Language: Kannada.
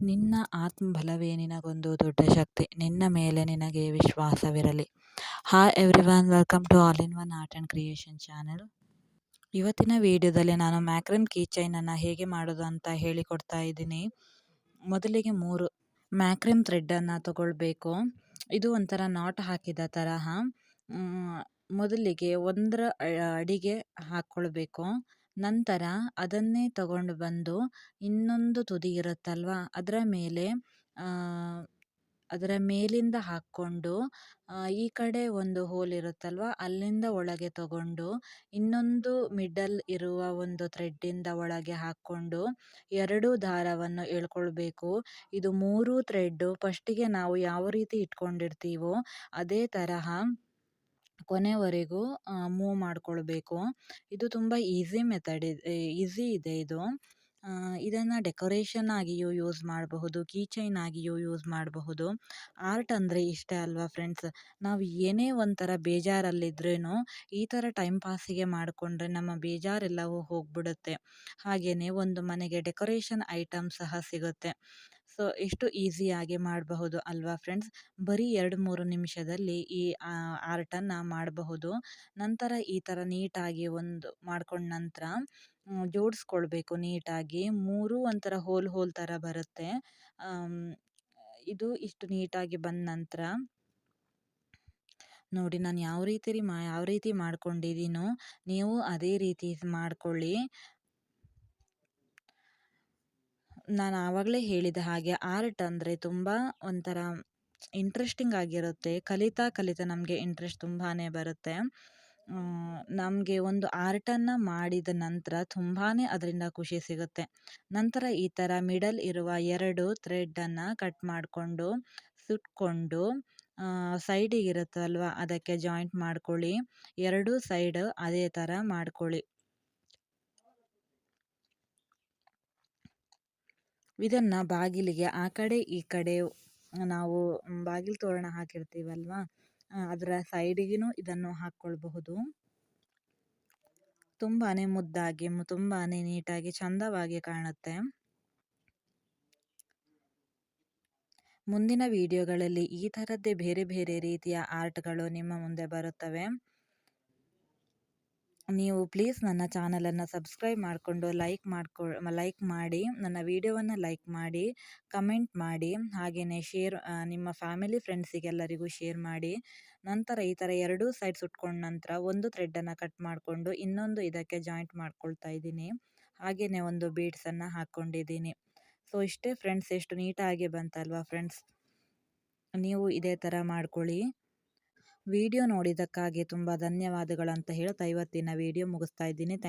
ನಿನ್ನ ಆತ್ಮಬಲವೇ ನಿನಗೊಂದು ದೊಡ್ಡ ಶಕ್ತಿ. ನಿನ್ನ ಮೇಲೆ ನಿನಗೆ ವಿಶ್ವಾಸವಿರಲಿ. Hi everyone welcome to all in one art and creation channel ಇವತ್ತಿನ ವಿಡಿಯೋದಲ್ಲಿ ನಾನು ಮ್ಯಾಕ್ರನ್ ಕೀಚೈನನ್ನು ಹೇಗೆ ಮಾಡೋದು ಅಂತ ಹೇಳಿಕೊಡ್ತಾ ಇದ್ದೀನಿ. ಮೊದಲಿಗೆ ಮೂರು ಮ್ಯಾಕ್ರಿಮ್ ಥ್ರೆಡ್ಡನ್ನು ತಗೊಳ್ಬೇಕು. ಇದು ಒಂಥರ ನಾಟ್ ಹಾಕಿದ ತರಹ. ಮೊದಲಿಗೆ ಒಂದರ ಅಡಿಗೆ ಹಾಕ್ಕೊಳ್ಬೇಕು ನಂತರ ಅದನ್ನೇ ತಗೊಂಡು ಬಂದು ಇನ್ನೊಂದು ತುದಿ ಇರುತ್ತಲ್ವ? ಅದರ ಮೇಲೆ ಅದರ ಮೇಲಿಂದ ಹಾಕ್ಕೊಂಡು ಈ ಕಡೆ ಒಂದು ಹೋಲ್ ಇರುತ್ತಲ್ವ? ಅಲ್ಲಿಂದ ಒಳಗೆ ತಗೊಂಡು, ಇನ್ನೊಂದು ಮಿಡಲ್ ಇರುವ ಒಂದು ಥ್ರೆಡ್ಡಿಂದ ಒಳಗೆ ಹಾಕ್ಕೊಂಡು ಎರಡು ದಾರವನ್ನು ಎಳ್ಕೊಳ್ಬೇಕು. ಇದು ಮೂರು ಥ್ರೆಡ್ಡು. ಫಸ್ಟಿಗೆ ನಾವು ಯಾವ ರೀತಿ ಇಟ್ಕೊಂಡಿರ್ತೀವೋ ಅದೇ ತರಹ ಕೊನೆವರೆಗೂ ಮೂವ್ ಮಾಡಿಕೊಳ್ಬೇಕು. ಇದು ತುಂಬ ಈಸಿ ಮೆಥಡ್ ಈಸಿ ಇದೆ ಇದು. ಇದನ್ನು ಡೆಕೋರೇಷನ್ ಆಗಿಯೂ ಯೂಸ್ ಮಾಡಬಹುದು ಕೀ ಚೈನ್ ಆಗಿಯೂ ಯೂಸ್ ಮಾಡಬಹುದು. ಆರ್ಟ್ ಅಂದರೆ ಇಷ್ಟೇ ಅಲ್ವಾ ಫ್ರೆಂಡ್ಸ್? ನಾವು ಏನೇ ಒಂಥರ ಬೇಜಾರಲ್ಲಿದ್ರೂ ಈ ಥರ ಟೈಮ್ ಪಾಸಿಗೆ ಮಾಡಿಕೊಂಡ್ರೆ ನಮ್ಮ ಬೇಜಾರೆಲ್ಲವೂ ಹೋಗ್ಬಿಡುತ್ತೆ. ಹಾಗೆಯೇ ಒಂದು ಮನೆಗೆ ಡೆಕೋರೇಷನ್ ಐಟಮ್ ಸಹ ಸಿಗುತ್ತೆ. ಸೊ ಎಷ್ಟು ಈಸಿಯಾಗಿ ಮಾಡಬಹುದು ಅಲ್ವಾ ಫ್ರೆಂಡ್ಸ್? ಬರೀ ಎರಡು ಮೂರು ನಿಮಿಷದಲ್ಲಿ ಈ ಆರ್ಟನ್ನು ಮಾಡಬಹುದು. ನಂತರ ಈ ಥರ ನೀಟಾಗಿ ಒಂದು ಮಾಡ್ಕೊಂಡ ನಂತರ ಜೋಡಿಸ್ಕೊಳ್ಬೇಕು ನೀಟಾಗಿ. ಮೂರು ಒಂಥರ ಹೋಲ್ ಹೋಲ್ ಥರ ಬರುತ್ತೆ. ಇದು ಇಷ್ಟು ನೀಟಾಗಿ ಬಂದ ನಂತರ ನೋಡಿ ನಾನು ಯಾವ ರೀತಿ ಮಾ, ಯಾವ ರೀತಿ ಮಾಡ್ಕೊಂಡಿದ್ದೀನೋ ನೀವು ಅದೇ ರೀತಿ ಮಾಡ್ಕೊಳ್ಳಿ. ನಾನು ಆವಾಗಲೇ ಹೇಳಿದ ಹಾಗೆ ಆರ್ಟ್ ಅಂದರೆ ತುಂಬ ಒಂಥರ ಇಂಟ್ರೆಸ್ಟಿಂಗ್ ಆಗಿರುತ್ತೆ. ಕಲಿತಾ ಕಲಿತಾ ನಮಗೆ ಇಂಟ್ರೆಸ್ಟ್ ತುಂಬಾ ಬರುತ್ತೆ. ನಮಗೆ ಒಂದು ಆರ್ಟನ್ನು ಮಾಡಿದ ನಂತರ ತುಂಬಾ ಅದರಿಂದ ಖುಷಿ ಸಿಗುತ್ತೆ. ನಂತರ ಈ ಥರ ಮಿಡಲ್ ಇರುವ ಎರಡು ಥ್ರೆಡ್ಡನ್ನು ಕಟ್ ಮಾಡಿಕೊಂಡು, ಸುಟ್ಕೊಂಡು ಸೈಡಿಗಿರುತ್ತಲ್ವ ಅದಕ್ಕೆ ಜಾಯಿಂಟ್ ಮಾಡ್ಕೊಳ್ಳಿ. ಎರಡು ಸೈಡ್ ಅದೇ ಥರ ಮಾಡ್ಕೊಳ್ಳಿ. ಇದನ್ನು ಬಾಗಿಲಿಗೆ ಆ ಕಡೆ ಈ ಕಡೆ ನಾವು ಬಾಗಿಲು ತೋರಣ ಹಾಕಿರ್ತೀವಲ್ವ? ಅದರ ಸೈಡಿಗೂ ಇದನ್ನು ಹಾಕ್ಕೊಳ್ಬಹುದು. ತುಂಬಾ ಮುದ್ದಾಗಿ ತುಂಬಾ ನೀಟಾಗಿ, ಚಂದವಾಗಿ ಕಾಣುತ್ತೆ. ಮುಂದಿನ ವಿಡಿಯೋಗಳಲ್ಲಿ ಈ ಥರದ್ದೇ ಬೇರೆ ಬೇರೆ ರೀತಿಯ ಆರ್ಟ್ಗಳು ನಿಮ್ಮ ಮುಂದೆ ಬರುತ್ತವೆ. ನೀವು ಪ್ಲೀಸ್ ನನ್ನ ಚಾನಲನ್ನು ಸಬ್ಸ್ಕ್ರೈಬ್ ಮಾಡಿಕೊಂಡು ಲೈಕ್ ಮಾಡ್ಕೊ, ಲೈಕ್ ಮಾಡಿ, ನನ್ನ ವಿಡಿಯೋವನ್ನು ಲೈಕ್ ಮಾಡಿ, ಕಮೆಂಟ್ ಮಾಡಿ, ಹಾಗೆಯೇ ಶೇರ್ ನಿಮ್ಮ ಫ್ಯಾಮಿಲಿ ಫ್ರೆಂಡ್ಸಿಗೆಲ್ಲರಿಗೂ ಶೇರ್ ಮಾಡಿ. ನಂತರ ಈ ಥರ ಎರಡೂ ಸೈಡ್ ಸುಟ್ಕೊಂಡ ನಂತರ ಒಂದು ಥ್ರೆಡ್ಡನ್ನು ಕಟ್ ಮಾಡಿಕೊಂಡು ಇನ್ನೊಂದು ಇದಕ್ಕೆ ಜಾಯಿಂಟ್ ಮಾಡ್ಕೊಳ್ತಾ ಇದ್ದೀನಿ. ಹಾಗೆಯೇ ಒಂದು ಬೀಡ್ಸನ್ನು ಹಾಕ್ಕೊಂಡಿದ್ದೀನಿ. ಸೊ, ಇಷ್ಟೇ ಫ್ರೆಂಡ್ಸ್, ಎಷ್ಟು ನೀಟಾಗಿ ಬಂತಲ್ವಾ ಫ್ರೆಂಡ್ಸ್? ನೀವು ಇದೇ ಥರ ಮಾಡ್ಕೊಳ್ಳಿ. ವಿಡಿಯೋ ನೋಡಿದ್ದಕ್ಕಾಗಿ ತುಂಬ ಧನ್ಯವಾದಗಳು ಅಂತ ಹೇಳ್ತಾ ಇವತ್ತಿನ ವಿಡಿಯೋ ಮುಗಿಸ್ತಾ ಇದ್ದೀನಿ. ಥ್ಯಾಂಕ್